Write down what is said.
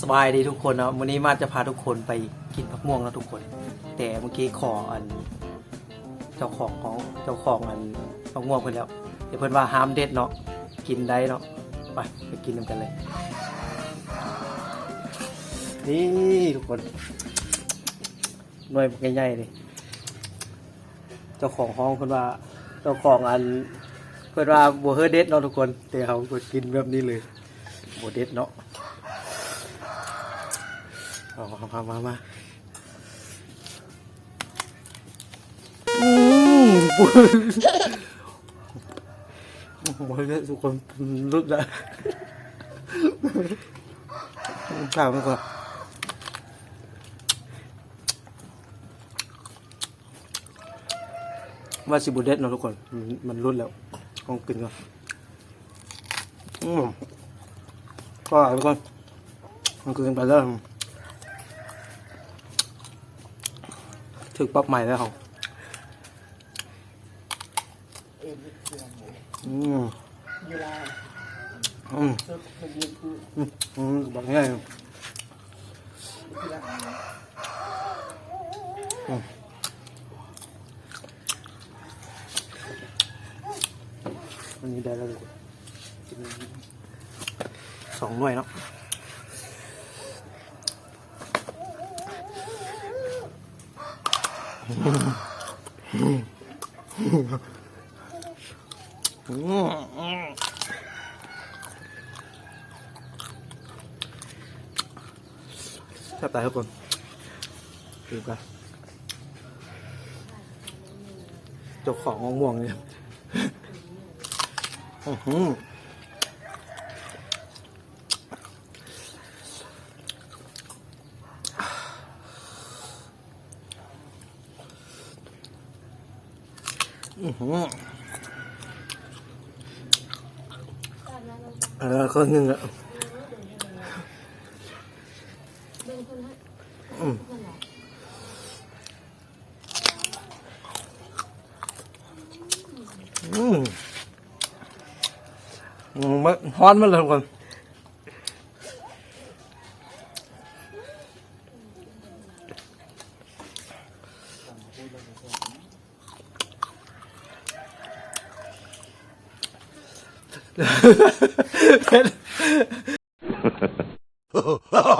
สบายดีทุกคนนะวันนี้มาจะพาทุกคนไปกินผักม่วงนะทุกคน แต่เมื่อกี้ขออัน เจ้าของของเจ้าของอันผักม่วงเพิ่นแล้ว เดี๋ยวเพิ่นว่าห้ามเด็ดเนาะกินได้เนาะไปไปกินกันเลย นี่ทุกคนหน่วยใหญ่ๆเลยเจ้าของห้องเพิ่นว่าเจ้าของอัน เพิ่นว่าบัวเฮอเด็ดเนาะทุกคนแต่เขาก็กินแบบนี้เลยบัวเด็ดเนาะ มามามามาอืมโอ้ยทุกคนรุดล้ข้าวมันก่อนว่าสิบุเด็ดเนาะทุกคน มันรุดแล้วต้องกินก่อนอืมก็อร่อยทุกคนมันกินไปแล้ว ถึกป๊อปใหม่แล้วเขาอืมอืมอืมอืมบอกง่ายอืมอันนี้ได้แล้วสองหน่วยเนาะ อืมอืม แทบตายทุกคนดูกันจ้าของม่วงเนี่ยอื้อ อือหือเออคนหนึ่งอะอืมอืมอืมมันฮ้อนมันเลยทุกคน 哈哈哈哈哈，哈，